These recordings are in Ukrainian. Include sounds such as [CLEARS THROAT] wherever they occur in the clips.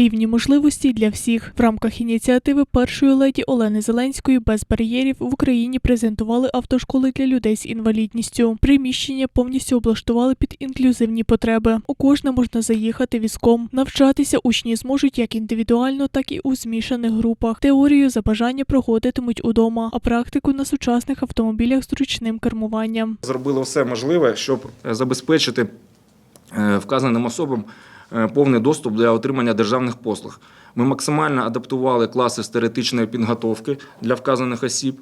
Рівні можливості для всіх в рамках ініціативи першої леді Олени Зеленської без бар'єрів в Україні презентували автошколи для людей з інвалідністю. Приміщення повністю облаштували під інклюзивні потреби. У кожне можна заїхати візком. Навчатися учні зможуть як індивідуально, так і у змішаних групах. Теорію за бажання проходитимуть удома, а практику на сучасних автомобілях з ручним кермуванням. зробили все можливе, щоб е, забезпечити е, вказаним особам повний доступ для отримання державних послуг. Ми максимально адаптували класи з теоретичної підготовки для вказаних осіб.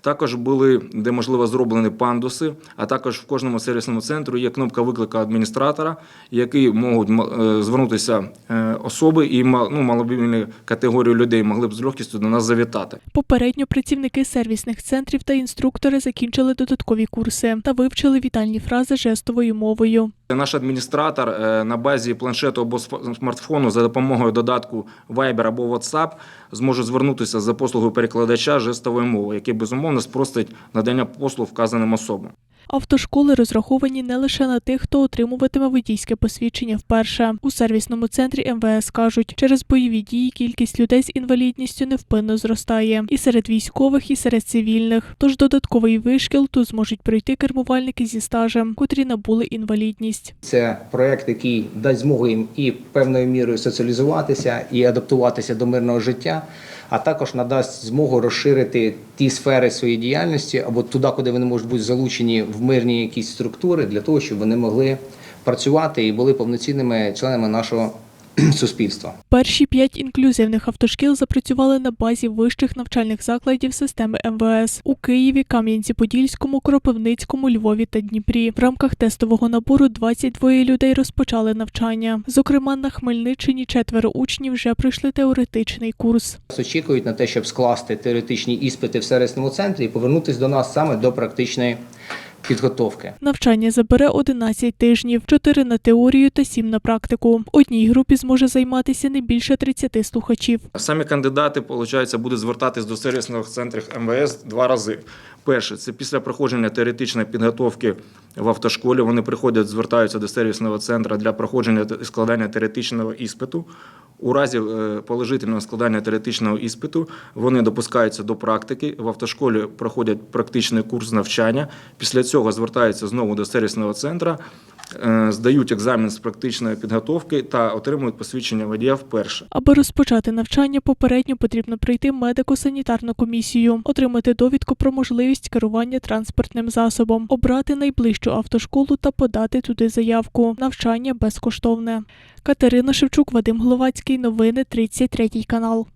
Також були, де можливо, зроблені пандуси, а також в кожному сервісному центру є кнопка виклика адміністратора, які можуть е, звернутися е, особи і ну, маломобільні категорії людей могли б з легкістю до нас завітати. Попередньо працівники сервісних центрів та інструктори закінчили додаткові курси та вивчили вітальні фрази жестовою мовою. Наш адміністратор е, на базі планшету або смартфону за допомогою додатку Viber або WhatsApp зможе звернутися за послугою перекладача жестової мови, який безумовно спростить надання послуг вказаним особам. Автошколи розраховані не лише на тих, хто отримуватиме водійське посвідчення вперше. У сервісному центрі МВС кажуть, через бойові дії кількість людей з інвалідністю невпинно зростає і серед військових, і серед цивільних. Тож додатковий вишкіл тут зможуть пройти кермувальники зі стажем, котрі набули інвалідність. Це проект, який дасть змогу їм і певною мірою соціалізуватися і адаптуватися до мирного життя, а також надасть змогу розширити ті сфери своєї діяльності або туди, куди вони можуть бути залучені в мирні якісь структури, для того, щоб вони могли працювати і були повноцінними членами нашого [CLEARS THROAT] суспільства. Перші п'ять інклюзивних автошкіл запрацювали на базі вищих навчальних закладів системи МВС у Києві, Кам'янці-Подільському, Кропивницькому, Львові та Дніпрі. В рамках тестового набору 22 людей розпочали навчання. Зокрема, на Хмельниччині четверо учнів вже пройшли теоретичний курс. Очікують на те, щоб скласти теоретичні іспити в сервісному центрі і повернутися до нас саме до практичної підготовки. Навчання забере 11 тижнів, 4 на теорію та 7 на практику. В одній групі зможе займатися не більше 30 слухачів. Самі кандидати, виходить, будуть звертатись до сервісних центрів МВС два рази. Перше, це після проходження теоретичної підготовки в автошколі. Вони приходять, звертаються до сервісного центру для проходження та складання теоретичного іспиту. У разі е, положительного складання теоретичного іспиту вони допускаються до практики. В автошколі проходять практичний курс навчання. Після цього звертаються знову до сервісного центру, здають екзамен з практичної підготовки та отримують посвідчення водія вперше. Аби розпочати навчання, попередньо потрібно пройти медико-санітарну комісію, отримати довідку про можливість керування транспортним засобом, обрати найближчу автошколу та подати туди заявку. Навчання безкоштовне. Катерина Шевчук, Вадим Гловацький. Новини 33 канал.